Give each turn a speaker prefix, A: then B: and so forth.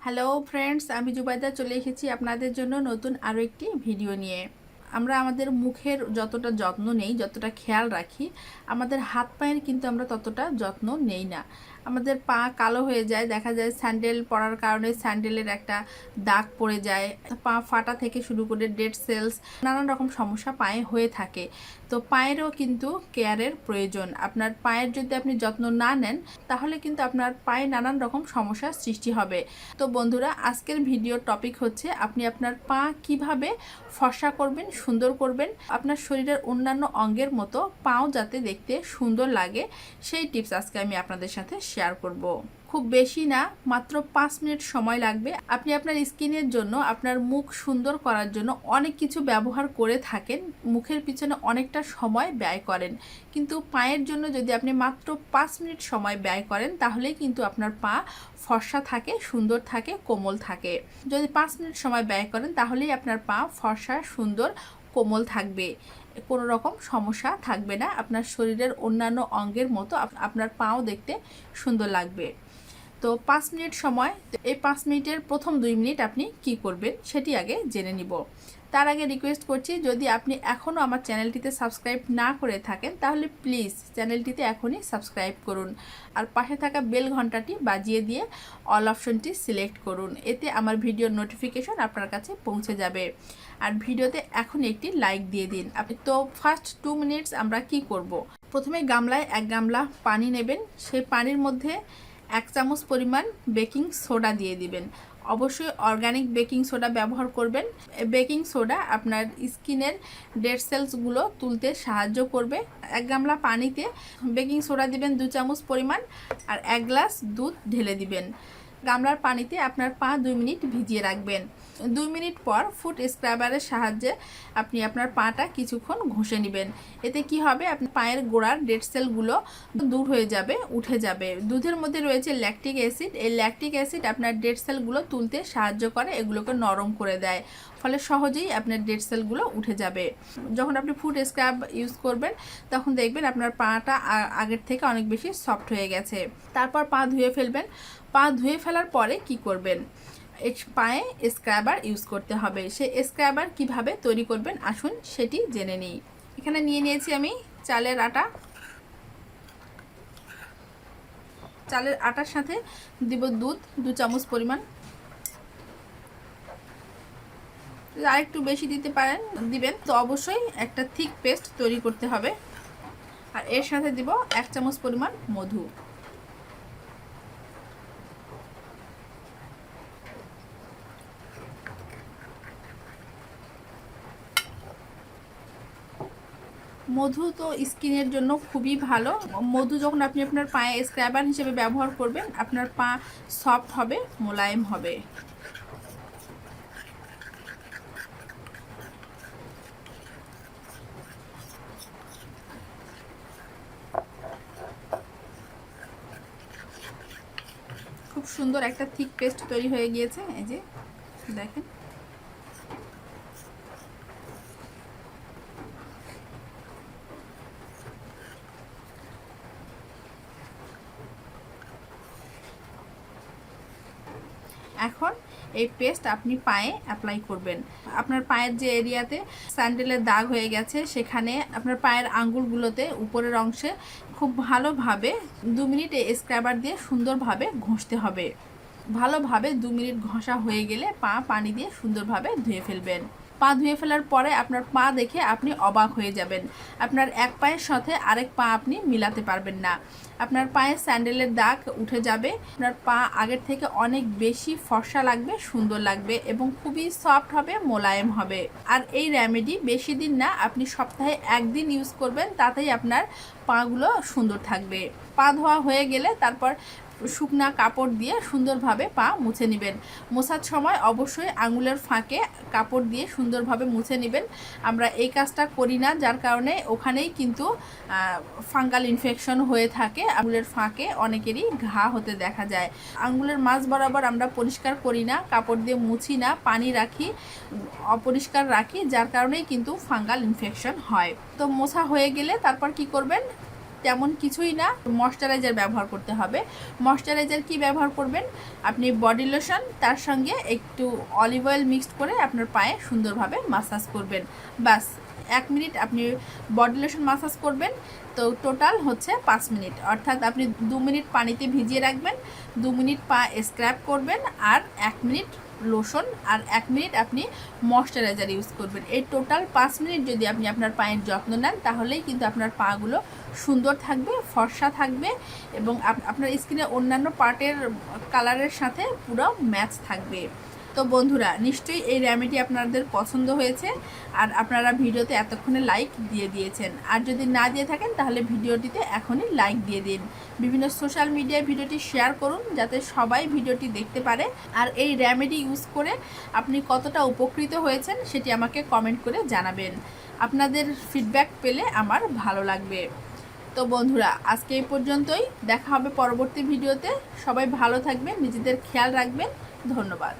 A: Hello friends আমি জুবাইদা চলে এসেছি আপনাদের জন্য নতুন আরও একটি ভিডিও নিয়ে। আমরা আমাদের মুখের যতটা যত্ন নেই, যতটা খেয়াল রাখি, আমাদের হাত পায়ের কিন্তু আমরা ততটা যত্ন নেই না। আমাদের পা কালো হয়ে যায়, দেখা যায় স্যান্ডেল পরার কারণে স্যান্ডেলের একটা দাগ পড়ে যায়, পা ফাটা থেকে শুরু করে ডেড সেলস, নানান রকম সমস্যা পায়ে হয়ে থাকে। তো পায়েরও কিন্তু কেয়ারের প্রয়োজন। আপনার পায়ের যদি আপনি যত্ন না নেন, তাহলে কিন্তু আপনার পায়ে নানান রকম সমস্যার সৃষ্টি হবে। তো বন্ধুরা, আজকের ভিডিওর টপিক হচ্ছে আপনি আপনার পা কীভাবে ফর্সা করবেন, সুন্দর করবেন, আপনার শরীরের অন্যান্য অঙ্গের মতো পাও যাতে দেখতে সুন্দর লাগে। সেই টিপস আজকে আমি আপনাদের সাথে শেয়ার করব। খুব বেশি না, মাত্র পাঁচ মিনিট সময় লাগবে। আপনি আপনার স্কিনের জন্য, আপনার মুখ সুন্দর করার জন্য অনেক কিছু ব্যবহার করে থাকেন। মুখের পিছনে অনেকটা সময় ব্যয় করেন। কিন্তু পায়ের জন্য যদি আপনি মাত্র পাঁচ মিনিট সময় ব্যয় করেন, তাহলেই কিন্তু আপনার পা ফর্সা থাকে, সুন্দর থাকে, কোমল থাকে। যদি পাঁচ মিনিট সময় ব্যয় করেন, তাহলেই আপনার পা ফর্সা, সুন্দর, কোমল থাকবে। কোনো রকম সমস্যা থাকবে না। আপনার শরীরের অন্যান্য অঙ্গের মতো আপ- আপনার পাও দেখতে সুন্দর লাগবে। তো পাঁচ মিনিট সময় এই পাঁচ মিনিটের প্রথম দুই মিনিট আপনি কি করবেন সেটি আগে জেনে নিব। তার আগে রিকোয়েস্ট করছি, যদি আপনি এখনও আমার চ্যানেলটিতে সাবস্ক্রাইব না করে থাকেন, তাহলে প্লিজ চ্যানেলটিতে এখনই সাবস্ক্রাইব করুন। আর পাশে থাকা বেল ঘন্টাটি বাজিয়ে দিয়ে অল অপশনটি সিলেক্ট করুন। এতে আমার ভিডিওর নোটিফিকেশন আপনার কাছে পৌঁছে যাবে। আর ভিডিওতে এখন একটি লাইক দিয়ে দিন। আপনি তো ফার্স্ট টু মিনিটস আমরা কি করব। প্রথমে গামলায় এক গামলা পানি নেবেন। সেই পানির মধ্যে এক চামচ পরিমাণ বেকিং সোডা দিয়ে দিবেন। অবশ্যই অর্গানিক বেকিং সোডা ব্যবহার করবেন। বেকিং সোডা আপনার স্কিনের ডেড সেলসগুলো তুলতে সাহায্য করবে। এক গামলা পানিতে বেকিং সোডা দিবেন দু চামচ পরিমাণ আর এক গ্লাস দুধ ঢেলে দিবেন। গামলার পানিতে আপনার পা দুই মিনিট ভিজিয়ে রাখবেন। দুই মিনিট পর ফুট স্ক্রাবারের সাহায্যে আপনি আপনার পাটা কিছুক্ষণ ঘষে নেবেন। এতে কি হবে? আপনার পায়ের গোড়ার ডেড সেলগুলো দূর হয়ে যাবে, উঠে যাবে। দুধের মধ্যে রয়েছে ল্যাকটিক অ্যাসিড। এই ল্যাকটিক অ্যাসিড আপনার ডেড সেলগুলো তুলতে সাহায্য করে, এগুলোকে নরম করে দেয়। ফলে সহজেই আপনার ডেড সেলগুলো উঠে যাবে। যখন আপনি ফুড স্ক্রাব ইউজ করবেন, তখন দেখবেন আপনার পাটা আগের থেকে অনেক বেশি সফট হয়ে গেছে। তারপর পা ধুয়ে ফেলবেন। পা ধুয়ে ফেলার পরে কি করবেন? পায়ে স্ক্রাবার ইউজ করতে হবে। সে স্ক্রাবার কীভাবে তৈরি করবেন? আসুন সেটি জেনে নিই। এখানে নিয়ে নিয়েছি আমি চালের আটা। চালের আটার সাথে দিব দুধ, দু চামচ পরিমাণ যদি আরেকটু বেশি দিতে পারেন, দিবেন। তো অবশ্যই একটা থিক পেস্ট তৈরি করতে হবে। আর এর সাথে দিব এক চামচ পরিমাণ মধু। মধু তো স্কিনের জন্য খুবই ভালো। মধু যখন আপনি আপনার পায়ে স্ক্র্যাবার হিসেবে ব্যবহার করবেন, আপনার পা সফট হবে, মোলায়েম হবে। সুন্দর একটা থিক পেস্ট তৈরি হয়ে গিয়েছে, এই যে, দেখেন। এখন এই পেস্ট আপনি পায়ে অ্যাপ্লাই করবেন। আপনার পায়ের যে এরিয়াতে স্যান্ডেলের দাগ হয়ে গেছে, সেখানে আপনার পায়ের আঙ্গুলগুলোতে উপরের অংশে খুব ভালোভাবে দু মিনিট স্ক্রাবার দিয়ে সুন্দরভাবে ঘষতে হবে। ভালোভাবে দু মিনিট ঘষা হয়ে গেলে পা পানি দিয়ে সুন্দরভাবে ধুয়ে ফেলবেন। পা ধুয়ে ফেলার পরে আপনার পা দেখে আপনি অবাক হয়ে যাবেন। আপনার এক পায়ের সাথে আরেক পা আপনি মিলাতে পারবেন না। আপনার পায়ে স্যান্ডেলের দাগ উঠে যাবে। আপনার পা আগের থেকে অনেক বেশি ফর্সা লাগবে, সুন্দর লাগবে এবং খুবই সফট হবে, মোলায়েম হবে। আর এই রেমেডি বেশি দিন না, আপনি সপ্তাহে একদিন ইউজ করবেন, তাতেই আপনার পাগুলো সুন্দর থাকবে। পা ধোয়া হয়ে গেলে তারপর শুকনা কাপড় দিয়ে সুন্দরভাবে পা মুছে নেবেন। মোছার সময় অবশ্যই আঙুলের ফাঁকে কাপড় দিয়ে সুন্দরভাবে মুছে নেবেন। আমরা এই কাজটা করি না, যার কারণে ওখানেই কিন্তু ফাঙ্গাল ইনফেকশন হয়ে থাকে। আঙুলের ফাঁকে অনেকেরই ঘা হতে দেখা যায়। আঙুলের মাঝ বরাবর আমরা পরিষ্কার করি না, কাপড় দিয়ে মুছি না, পানি রাখি, অপরিষ্কার রাখি, যার কারণেই কিন্তু ফাঙ্গাল ইনফেকশন হয়। তো মোছা হয়ে গেলে তারপর কি করবেন? তেমন কিছুই না। ময়শ্চারাইজার ব্যবহার করতে হবে। ময়শ্চারাইজার কি ব্যবহার করবেন? আপনি বডি লোশন, তার সঙ্গে একটু অলিভ অয়েল মিক্সড করে আপনার পায়ে সুন্দরভাবে মাসাজ করবেন। বাস এক মিনিট আপনি বডি লোশন মাসাজ করবেন। তো টোটাল হচ্ছে পাঁচ মিনিট। অর্থাৎ আপনি দু মিনিট পানিতে ভিজিয়ে রাখবেন, দু মিনিট পা স্ক্র্যাপ করবেন আর এক মিনিট লোশন আর এক মিনিট আপনি ময়শ্চারাইজার ইউজ করবেন। এই টোটাল পাঁচ মিনিট যদি আপনি আপনার পায়ের যত্ন নেন, তাহলেই কিন্তু আপনার পাগুলো সুন্দর থাকবে, ফর্সা থাকবে এবং আপনার স্কিনে অন্যান্য পার্টের কালারের সাথে পুরো ম্যাচ থাকবে। তো বন্ধুরা, নিশ্চয়ই এই রেমেডি আপনাদের পছন্দ হয়েছে আর আপনারা ভিডিওতে এতক্ষণে লাইক দিয়ে দিয়েছেন। আর যদি না দিয়ে থাকেন, তাহলে ভিডিওটিতে এখনই লাইক দিয়ে দিন। বিভিন্ন সোশ্যাল মিডিয়ায় ভিডিওটি শেয়ার করুন, যাতে সবাই ভিডিওটি দেখতে পারে। আর এই রেমেডি ইউজ করে আপনি কতটা উপকৃত হয়েছেন, সেটি আমাকে কমেন্ট করে জানাবেন। আপনাদের ফিডব্যাক পেলে আমার ভালো লাগবে। তো বন্ধুরা, আজকে এই পর্যন্তই। দেখা হবে পরবর্তী ভিডিওতে। সবাই ভালো থাকবেন, নিজেদের খেয়াল রাখবেন। ধন্যবাদ।